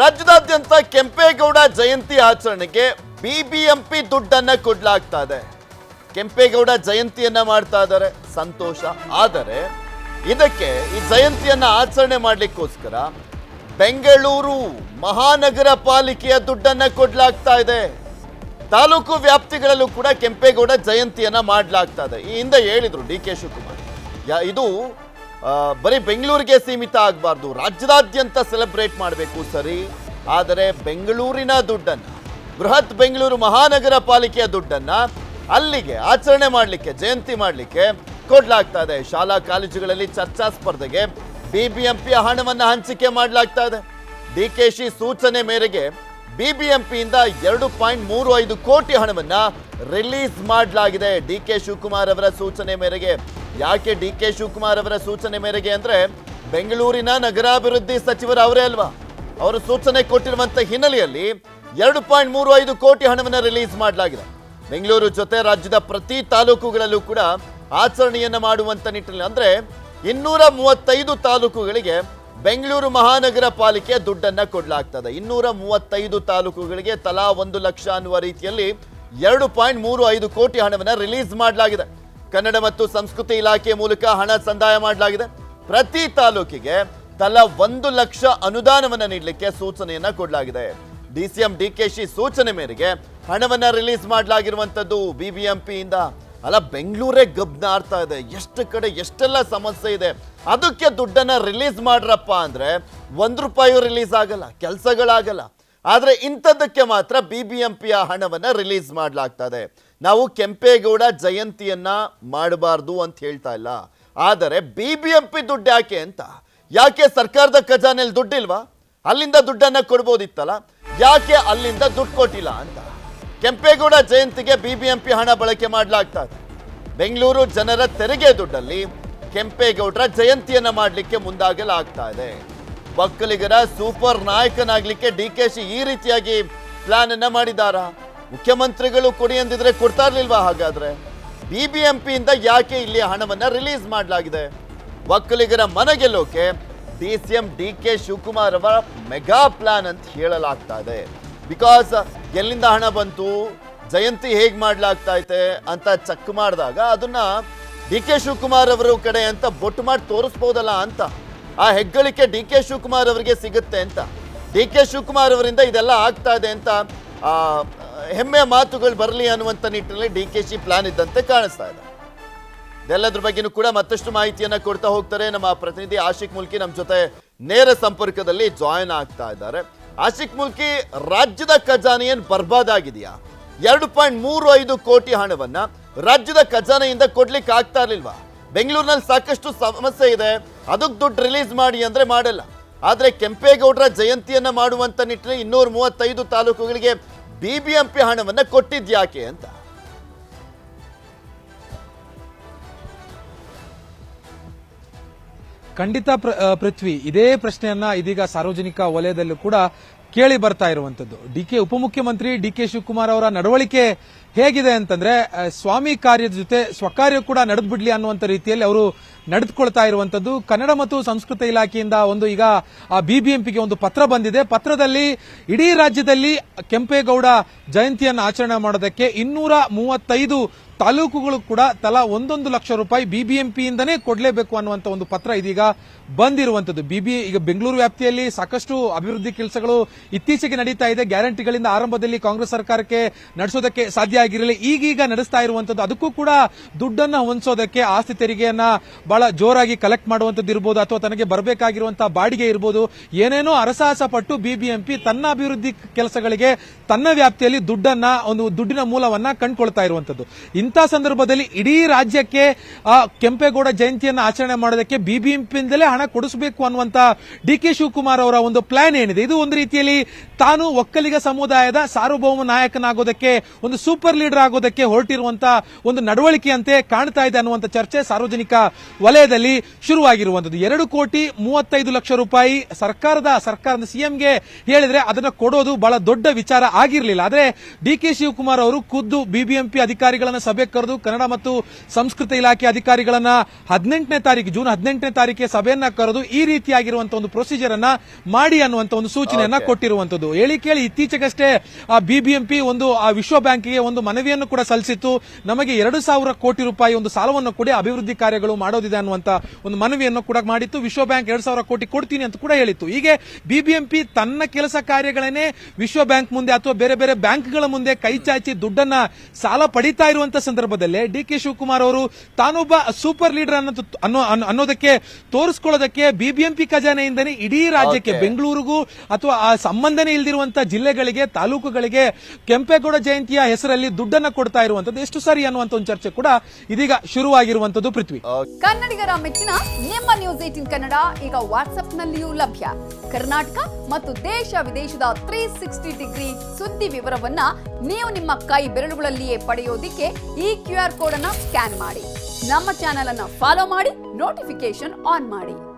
ರಾಜ್ಯದಾದ್ಯಂತ ಕೆಂಪೇಗೌಡ ಜಯಂತಿ ಆಚರಣೆಗೆ ಬಿಬಿಎಂಪಿ ದುಡ್ಡನ್ನ ಕೊಡ್ಲಾಗ್ತಾ ಇದೆ. ಕೆಂಪೇಗೌಡ ಜಯಂತಿಯನ್ನ ಮಾಡ್ತಾ ಇದ್ದಾರೆ. ಸಂತೋಷ. ಆದರೆ ಇದಕ್ಕೆ ಈ ಜಯಂತಿಯನ್ನ ಆಚರಣೆ ಮಾಡಲಿಕ್ಕೋಸ್ಕರ ಬೆಂಗಳೂರು ಮಹಾನಗರ ಪಾಲಿಕೆಯ ದುಡ್ಡನ್ನ ಕೊಡ್ಲಾಗ್ತಾ ಇದೆ. ತಾಲೂಕು ವ್ಯಾಪ್ತಿಗಳಲ್ಲೂ ಕೂಡ ಕೆಂಪೇಗೌಡ ಜಯಂತಿಯನ್ನ ಮಾಡಲಾಗ್ತಾ ಇದೆ. ಈ ಹಿಂದೆ ಹೇಳಿದ್ರು ಡಿ ಕೆ ಶಿವಕುಮಾರ್. ಇದು ಬರೀ ಬೆಂಗಳೂರಿಗೆ ಸೀಮಿತ ಆಗಬಾರ್ದು. ರಾಜ್ಯದಾದ್ಯಂತ ಸೆಲೆಬ್ರೇಟ್ ಮಾಡಬೇಕು ಸರಿ. ಆದರೆ ಬೆಂಗಳೂರಿನ ದುಡ್ಡನ್ನು, ಬೃಹತ್ ಬೆಂಗಳೂರು ಮಹಾನಗರ ಪಾಲಿಕೆಯ ದುಡ್ಡನ್ನು ಅಲ್ಲಿಗೆ ಆಚರಣೆ ಮಾಡಲಿಕ್ಕೆ, ಜಯಂತಿ ಮಾಡಲಿಕ್ಕೆ ಕೊಡಲಾಗ್ತಾ ಇದೆ. ಶಾಲಾ ಕಾಲೇಜುಗಳಲ್ಲಿ ಚರ್ಚಾ ಸ್ಪರ್ಧೆಗೆ ಬಿ ಬಿ ಎಂ ಪಿಯ ಹಣವನ್ನು ಹಂಚಿಕೆ ಮಾಡಲಾಗ್ತಾ ಇದೆ. ಡಿ ಕೆ ಶಿ ಸೂಚನೆ ಮೇರೆಗೆ ಬಿ ಬಿ ಎಂ ಪಿಯಿಂದ ಎರಡು ಪಾಯಿಂಟ್ ಮೂರು ಐದು ಕೋಟಿ ಹಣವನ್ನು ರಿಲೀಸ್ ಮಾಡಲಾಗಿದೆ. ಡಿ ಕೆ ಶಿವಕುಮಾರ್ ಅವರ ಸೂಚನೆ ಮೇರೆಗೆ ಯಾಕೆ ಡಿ ಕೆ ಶಿವಕುಮಾರ್ ಅವರ ಸೂಚನೆ ಮೇರೆಗೆ ಅಂದ್ರೆ ಬೆಂಗಳೂರಿನ ನಗರಾಭಿವೃದ್ಧಿ ಸಚಿವರು ಅವರೇ ಅಲ್ವಾ? ಅವರು ಸೂಚನೆ ಕೊಟ್ಟಿರುವಂತ ಹಿನ್ನೆಲೆಯಲ್ಲಿ ಎರಡು ಪಾಯಿಂಟ್ ಮೂರು ಐದು ಕೋಟಿ ಹಣವನ್ನು ರಿಲೀಸ್ ಮಾಡಲಾಗಿದೆ. ಬೆಂಗಳೂರು ಜೊತೆ ರಾಜ್ಯದ ಪ್ರತಿ ತಾಲೂಕುಗಳಲ್ಲೂ ಕೂಡ ಆಚರಣೆಯನ್ನು ಮಾಡುವಂತ ನಿಟ್ಟಿನಲ್ಲಿ. ಅಂದ್ರೆ ಇನ್ನೂರ ಮೂವತ್ತೈದು ತಾಲೂಕುಗಳಿಗೆ ಬೆಂಗಳೂರು ಮಹಾನಗರ ಪಾಲಿಕೆ ದುಡ್ಡನ್ನ ಕೊಡಲಾಗ್ತದೆ. ಇನ್ನೂರ ಮೂವತ್ತೈದು ತಾಲೂಕುಗಳಿಗೆ ತಲಾ ಒಂದು ಲಕ್ಷ ಅನ್ನುವ ರೀತಿಯಲ್ಲಿ ಎರಡು ಪಾಯಿಂಟ್ ಮೂರು ಐದು ಕೋಟಿ ಹಣವನ್ನು ರಿಲೀಸ್ ಮಾಡಲಾಗಿದೆ. ಕನ್ನಡ ಮತ್ತು ಸಂಸ್ಕೃತಿ ಇಲಾಖೆ ಮೂಲಕ ಹಣ ಸಂದಾಯ ಮಾಡಲಾಗಿದೆ. ಪ್ರತಿ ತಾಲೂಕಿಗೆ ತಲಾ ಒಂದು ಲಕ್ಷ ಅನುದಾನವನ್ನು ನೀಡಲಿಕ್ಕೆ ಸೂಚನೆಯನ್ನ ಕೊಡಲಾಗಿದೆ. ಡಿಸಿಎಂ ಡಿಕೆಶಿ ಸೂಚನೆ ಮೇರೆಗೆ ಹಣವನ್ನ ರಿಲೀಸ್ ಮಾಡಲಾಗಿರುವಂತದ್ದು ಬಿಬಿಎಂಪಿಯಿಂದ. ಅಲ್ಲ, ಬೆಂಗಳೂರೇ ಗಬ್ನಾರ್ತಾ ಇದೆ. ಎಷ್ಟು ಕಡೆ ಎಷ್ಟೆಲ್ಲ ಸಮಸ್ಯೆ ಇದೆ. ಅದಕ್ಕೆ ದುಡ್ಡನ್ನ ರಿಲೀಸ್ ಮಾಡ್ರಪ್ಪ ಅಂದ್ರೆ ಒಂದು ರೂಪಾಯಿ ರಿಲೀಸ್ ಆಗಲ್ಲ, ಕೆಲಸಗಳಾಗಲ್ಲ. ಆದರೆ ಇಂಥದ್ದಕ್ಕೆ ಮಾತ್ರ ಬಿಬಿಎಂಪಿಯ ಹಣವನ್ನ ರಿಲೀಸ್ ಮಾಡಲಾಗ್ತದೆ ನಾವು ಕೆಂಪೇಗೌಡ ಜಯಂತಿಯನ್ನ ಮಾಡಬಾರ್ದು ಅಂತ ಹೇಳ್ತಾ ಇಲ್ಲ. ಆದರೆ ಬಿ ಬಿ ಎಂ ಪಿ ದುಡ್ಡು ಯಾಕೆ ಅಂತ? ಯಾಕೆ ಸರ್ಕಾರದ ಖಜಾನೆಯಲ್ಲಿ ದುಡ್ಡಿಲ್ವಾ? ಅಲ್ಲಿಂದ ದುಡ್ಡನ್ನ ಕೊಡ್ಬೋದಿತ್ತಲ್ಲ? ಯಾಕೆ ಅಲ್ಲಿಂದ ದುಡ್ಡು ಕೊಟ್ಟಿಲ್ಲ ಅಂತ? ಕೆಂಪೇಗೌಡ ಜಯಂತಿಗೆ ಬಿ ಬಿ ಎಂ ಪಿ ಹಣ ಬಳಕೆ ಮಾಡಲಾಗ್ತಾ ಇದೆ. ಬೆಂಗಳೂರು ಜನರ ತೆರಿಗೆ ದುಡ್ಡಲ್ಲಿ ಕೆಂಪೇಗೌಡರ ಜಯಂತಿಯನ್ನ ಮಾಡಲಿಕ್ಕೆ ಮುಂದಾಗಲಾಗ್ತಾ ಇದೆ. ಒಕ್ಕಲಿಗರ ಸೂಪರ್ ನಾಯಕನಾಗ್ಲಿಕ್ಕೆ ಡಿ ಕೆ ಶಿ ಈ ರೀತಿಯಾಗಿ ಪ್ಲಾನ್ ಅನ್ನ ಮಾಡಿದಾರ? ಮುಖ್ಯಮಂತ್ರಿಗಳು ಕೊಡಿ ಅಂದಿದ್ರೆ ಕೊಡ್ತಾ ಇರ್ಲಿಲ್ವಾ ಹಾಗಾದ್ರೆ? ಬಿಬಿಎಂಪಿಯಿಂದ ಯಾಕೆ ಇಲ್ಲಿ ಹಣವನ್ನ ರಿಲೀಸ್ ಮಾಡಲಾಗಿದೆ? ಒಕ್ಕಲಿಗರ ಮನಗೆಲ್ಲೋಕೆ D C M D K Shivakumar ಅವರ ಮೆಗಾ ಪ್ಲಾನ್ ಅಂತ ಹೇಳಲಾಗ್ತಾ ಇದೆ. ಬಿಕಾಸ್ ಎಲ್ಲಿಂದ ಹಣ ಬಂತು? ಜಯಂತಿ ಹೇಗ್ ಮಾಡ್ಲಾಗ್ತಾ ಐತೆ ಅಂತ ಚೆಕ್ ಮಾಡಿದಾಗ ಅದನ್ನ ಡಿ ಕೆ ಶಿವಕುಮಾರ್ ಅವರ ಕಡೆ ಅಂತ ಬೊಟ್ಟು ಮಾಡಿ ತೋರಿಸ್ಬೋದಲ್ಲ ಅಂತ. ಆ ಹೆಗ್ಗಳಿಕೆ ಡಿ ಕೆ ಶಿವಕುಮಾರ್ ಅವರಿಗೆ ಸಿಗುತ್ತೆ ಅಂತ. ಡಿ ಕೆ ಶಿವಕುಮಾರ್ ಅವರಿಂದ ಇದೆಲ್ಲ ಆಗ್ತಾ ಇದೆ ಅಂತ ಹೆಮ್ಮೆಯ ಮಾತುಗಳು ಬರಲಿ ಅನ್ನುವಂಥ ನಿಟ್ಟಿನಲ್ಲಿ ಡಿ ಕೆ ಶಿ ಪ್ಲಾನ್ ಇದ್ದಂತೆ ಕಾಣಿಸ್ತಾ ಇದೆ. ಇದೆಲ್ಲದ್ರ ಬಗ್ಗೆನೂ ಕೂಡ ಮತ್ತಷ್ಟು ಮಾಹಿತಿಯನ್ನು ಕೊಡ್ತಾ ಹೋಗ್ತಾರೆ. ನಮ್ಮ ಪ್ರತಿನಿಧಿ ಆಶಿಕ್ ಮುಲ್ಕಿ ನಮ್ಮ ಜೊತೆ ನೇರ ಸಂಪರ್ಕದಲ್ಲಿ ಜಾಯಿನ್ ಆಗ್ತಾ ಇದ್ದಾರೆ. ಆಶಿಕ್ ಮುಲ್ಕಿ, ರಾಜ್ಯದ ಖಜಾನೆ ಏನು ಬರ್ಬಾದ್ ಆಗಿದೆಯಾ? ಎರಡು ಪಾಯಿಂಟ್ ಮೂರು ಐದು ಕೋಟಿ ಹಣವನ್ನ ರಾಜ್ಯದ ಖಜಾನೆಯಿಂದ ಕೊಡ್ಲಿಕ್ಕೆ ಆಗ್ತಾ ಇರ್ಲಿಲ್ವಾ? ಬೆಂಗಳೂರಿನಲ್ಲಿ ಸಾಕಷ್ಟು ಸಮಸ್ಯೆ ಇದೆ. ಅದಕ್ಕೆ ದುಡ್ಡು ರಿಲೀಸ್ ಮಾಡಿ ಅಂದ್ರೆ ಮಾಡಲ್ಲ. ಆದ್ರೆ ಕೆಂಪೇಗೌಡರ ಜಯಂತಿಯನ್ನ ಮಾಡುವಂತ ನಿಟ್ಟಿನಲ್ಲಿ ಇನ್ನೂರ ಮೂವತ್ತೈದು ತಾಲೂಕುಗಳಿಗೆ ಬಿಬಿಎಂಪಿ ಹಣವನ್ನ ಕೊಟ್ಟಿದ್ಯಾಕೆ ಅಂತ? ಖಂಡಿತ ಪೃಥ್ವಿ ಇದೇ ಪ್ರಶ್ನೆಯನ್ನ ಇದೀಗ ಸಾರ್ವಜನಿಕ ವಲಯದಲ್ಲೂ ಕೂಡ ಕೇಳಿ ಬರ್ತಾ ಇರುವಂತದ್ದು. ಡಿ ಕೆ ಉಪಮುಖ್ಯಮಂತ್ರಿ ಡಿ ಕೆ ಶಿವಕುಮಾರ್ ಅವರ ನಡವಳಿಕೆ ಹೇಗಿದೆ ಅಂತಂದ್ರೆ ಸ್ವಾಮಿ ಕಾರ್ಯದ ಜೊತೆ ಸ್ವಕಾರ್ಯ ಕೂಡ ನಡೆದು ಬಿಡ್ಲಿ ಅನ್ನುವಂತ ರೀತಿಯಲ್ಲಿ ಅವರು ನಡೆದುಕೊಳ್ತಾ ಇರುವಂತದ್ದು. ಕನ್ನಡ ಮತ್ತು ಸಂಸ್ಕೃತಿ ಇಲಾಖೆಯಿಂದ ಒಂದು ಈಗ, ಆ, ಬಿಬಿಎಂಪಿಗೆ ಒಂದು ಪತ್ರ ಬಂದಿದೆ. ಪತ್ರದಲ್ಲಿ ಇಡೀ ರಾಜ್ಯದಲ್ಲಿ ಕೆಂಪೇಗೌಡ ಜಯಂತಿಯನ್ನು ಆಚರಣೆ ಮಾಡೋದಕ್ಕೆ ಇನ್ನೂರ ಮೂವತ್ತೈದು ತಾಲೂಕುಗಳು ಕೂಡ ತಲಾ ಒಂದೊಂದು ಲಕ್ಷ ರೂಪಾಯಿ ಬಿಬಿಎಂಪಿಯಿಂದನೇ ಕೊಡಲೇಬೇಕು ಅನ್ನುವಂತ ಒಂದು ಪತ್ರ ಇದೀಗ ಬಂದಿರುವಂತದ್ದು. ಬಿಬಿ ಈಗ ಬೆಂಗಳೂರು ವ್ಯಾಪ್ತಿಯಲ್ಲಿ ಸಾಕಷ್ಟು ಅಭಿವೃದ್ಧಿ ಕೆಲಸಗಳು ಇತ್ತೀಚೆಗೆ ನಡೀತಾ ಇದೆ. ಗ್ಯಾರಂಟಿಗಳಿಂದ ಆರಂಭದಲ್ಲಿ ಕಾಂಗ್ರೆಸ್ ಸರ್ಕಾರಕ್ಕೆ ನಡೆಸೋದಕ್ಕೆ ಸಾಧ್ಯ ಆಗಿರಲಿ, ಈಗೀಗ ನಡೆಸ್ತಾ ಇರುವಂತದ್ದು. ಅದಕ್ಕೂ ಕೂಡ ದುಡ್ಡನ್ನ ಹೊಂದಿಸೋದಕ್ಕೆ ಆಸ್ತಿ ತೆರಿಗೆಯನ್ನ ಬಹಳ ಜೋರಾಗಿ ಕಲೆಕ್ಟ್ ಮಾಡುವಂತದ್ದು ಇರಬಹುದು ಅಥವಾ ತನಗೆ ಬರಬೇಕಾಗಿರುವಂತಹ ಬಾಡಿಗೆ ಇರಬಹುದು ಏನೇನೋ ಅರಸಾಹಸ ಪಟ್ಟು ಬಿಬಿಎಂಪಿ ತನ್ನ ಅಭಿವೃದ್ಧಿ ಕೆಲಸಗಳಿಗೆ ತನ್ನ ವ್ಯಾಪ್ತಿಯಲ್ಲಿ ದುಡ್ಡನ್ನ, ಒಂದು ದುಡ್ಡಿನ ಮೂಲವನ್ನ ಕಂಡುಕೊಳ್ತಾ ಇರುವಂತದ್ದು. ಇಂಥ ಸಂದರ್ಭದಲ್ಲಿ ಇಡೀ ರಾಜ್ಯಕ್ಕೆ ಕೆಂಪೇಗೌಡ ಜಯಂತಿಯನ್ನ ಆಚರಣೆ ಮಾಡೋದಕ್ಕೆ ಬಿಬಿಎಂಪಿಯಿಂದಲೇ ಹಣ ಕೊಡಿಸಬೇಕು ಅನ್ನುವಂತ ಡಿ ಕೆ ಶಿವಕುಮಾರ್ ಅವರ ಒಂದು ಪ್ಲಾನ್ ಏನಿದೆ? ಇದು ಒಂದು ರೀತಿಯಲ್ಲಿ ತಾನು ಒಕ್ಕಲಿಗ ಸಮುದಾಯದ ಸಾರ್ವಭೌಮ ನಾಯಕನಾಗೋದಕ್ಕೆ, ಒಂದು ಸೂಪರ್ ಲೀಡರ್ ಆಗೋದಕ್ಕೆ ಹೊರಟಿರುವಂತಹ ಒಂದು ನಡವಳಿಕೆಯಂತೆ ಕಾಣ್ತಾ ಇದೆ ಅನ್ನುವಂತ ಚರ್ಚೆ ಸಾರ್ವಜನಿಕ ವಲಯದಲ್ಲಿ ಶುರುವಾಗಿರುವಂತದ್ದು ಎರಡು ಕೋಟಿ ಮೂವತ್ತೈದು ಲಕ್ಷ ರೂಪಾಯಿ ಸರ್ಕಾರದ ಸರ್ಕಾರದ ಸಿಎಂಗೆ ಹೇಳಿದ್ರೆ ಅದನ್ನ ಕೊಡೋದು ಬಹಳ ದೊಡ್ಡ ವಿಚಾರ ಆಗಿರಲಿಲ್ಲ. ಆದರೆ ಡಿ ಕೆ ಶಿವಕುಮಾರ್ ಅವರು ಖುದ್ದು ಬಿಬಿಎಂಪಿ ಅಧಿಕಾರಿಗಳನ್ನು ಸಭೆ ಕರೆದು ಕನ್ನಡ ಮತ್ತು ಸಂಸ್ಕೃತಿ ಇಲಾಖೆ ಅಧಿಕಾರಿಗಳನ್ನ ಹದಿನೆಂಟನೇ ತಾರೀಕು ಜೂನ್ ಹದಿನೆಂಟನೇ ತಾರೀಕಿಗೆ ಸಭೆಯನ್ನ ಕರೆದು ಈ ರೀತಿಯಾಗಿರುವಂತಹ ಒಂದು ಪ್ರೊಸೀಜರ್ ಅನ್ನ ಮಾಡಿ ಅನ್ನುವಂತ ಒಂದು ಸೂಚನೆಯನ್ನ. ಕೊಟ್ಟಿರುವಂತದ್ದು. ಹೇಳಿ ಕೇಳಿ ಇತ್ತೀಚೆಗಷ್ಟೇ ಆ ಬಿಬಿಎಂಪಿ ಒಂದು ಆ ವಿಶ್ವ ಬ್ಯಾಂಕ್ಗೆ ಒಂದು ಮನವಿಯನ್ನು ಕೂಡ ಸಲ್ಲಿಸಿತ್ತು. ನಮಗೆ ಎರಡು ಸಾವಿರ ಕೋಟಿ ರೂಪಾಯಿ ಒಂದು ಸಾಲವನ್ನು ಕೂಡ ಅಭಿವೃದ್ಧಿ ಕಾರ್ಯಗಳು ಮಾಡೋದಿದೆ ಅನ್ನುವಂತ ಒಂದು ಮನವಿಯನ್ನು ಕೂಡ ಮಾಡಿತ್ತು. ವಿಶ್ವ ಬ್ಯಾಂಕ್ ಎರಡು ಸಾವಿರ ಕೋಟಿ ಕೊಡ್ತೀನಿ ಅಂತ ಕೂಡ ಹೇಳಿತ್ತು. ಹೀಗೆ ಬಿಬಿಎಂಪಿ ತನ್ನ ಕೆಲಸ ಕಾರ್ಯಗಳನ್ನೇ ವಿಶ್ವ ಬ್ಯಾಂಕ್ ಮುಂದೆ ಅಥವಾ ಬೇರೆ ಬೇರೆ ಬ್ಯಾಂಕ್ಗಳ ಮುಂದೆ ಕೈ ಚಾಚಿ ದುಡ್ಡನ್ನ ಸಾಲ ಪಡಿತಾ ಇರುವಂತ ಸಂದರ್ಭದಲ್ಲೇ ಡಿ ಕೆ ಶಿವಕುಮಾರ್ ಅವರು ತಾನೊಬ್ಬ ಸೂಪರ್ ಲೀಡರ್ ಅನ್ನೋ ಅನ್ನೋ- ಅನ್ನೋ- ಅನ್ನೋದಕ್ಕೆ ತೋರಿಸ್ಕೊಳ್ಳೋದಕ್ಕೆ ಬಿಬಿಎಂಪಿ ಖಜಾನೆಯಿಂದನೇ ಇಡೀ ರಾಜ್ಯಕ್ಕೆ. ಬೆಂಗಳೂರಿಗೂ ಅಥವಾ ಆ ಸಂಬಂಧನೇ ಇಲ್ದಿರುವಂತಹ ಜಿಲ್ಲೆಗಳಿಗೆ ತಾಲೂಕುಗಳಿಗೆ ಕೆಂಪೇಗೌಡ ಜಯಂತಿಯ ಹೆಸರಲ್ಲಿ ದುಡ್ಡನ್ನ ಕೊಡ್ತಾ ಇರುವಂತದ್ದು ಎಷ್ಟು ಸರಿ ಅನ್ನುವಂತ ಒಂದು ಚರ್ಚೆ ಕೂಡ ಇದೀಗ ಶುರುವಾಗಿರುವಂತದ್ದು ಪೃಥ್ವಿ. ಕನ್ನಡಿಗರ ಮೆಚ್ಚಿನ ನಿಮ್ಮ ನ್ಯೂಸ್ ಏಟಿನ್ ಕನ್ನಡ ಈಗ ವಾಟ್ಸ್ಆಪ್ನಲ್ಲಿಯೂ ಲಭ್ಯ. ಕರ್ನಾಟಕ ಮತ್ತು ದೇಶ ವಿದೇಶದ ತ್ರೀ ಸಿಕ್ಸ್ಟಿ ಡಿಗ್ರಿ ಸುದ್ದಿ ವಿವರವನ್ನ ನೀವು ನಿಮ್ಮ ಕೈ ಬೆರಳುಗಳಲ್ಲಿಯೇ ಪಡೆಯೋದಿಕ್ಕೆ ಈ ಕ್ಯೂ ಆರ್ ಕೋಡ್ ಅನ್ನ ಸ್ಕ್ಯಾನ್ ಮಾಡಿ. ನಮ್ಮ ಚಾನೆಲ್ ಅನ್ನ ಫಾಲೋ ಮಾಡಿ ನೋಟಿಫಿಕೇಶನ್ ಆನ್ ಮಾಡಿ.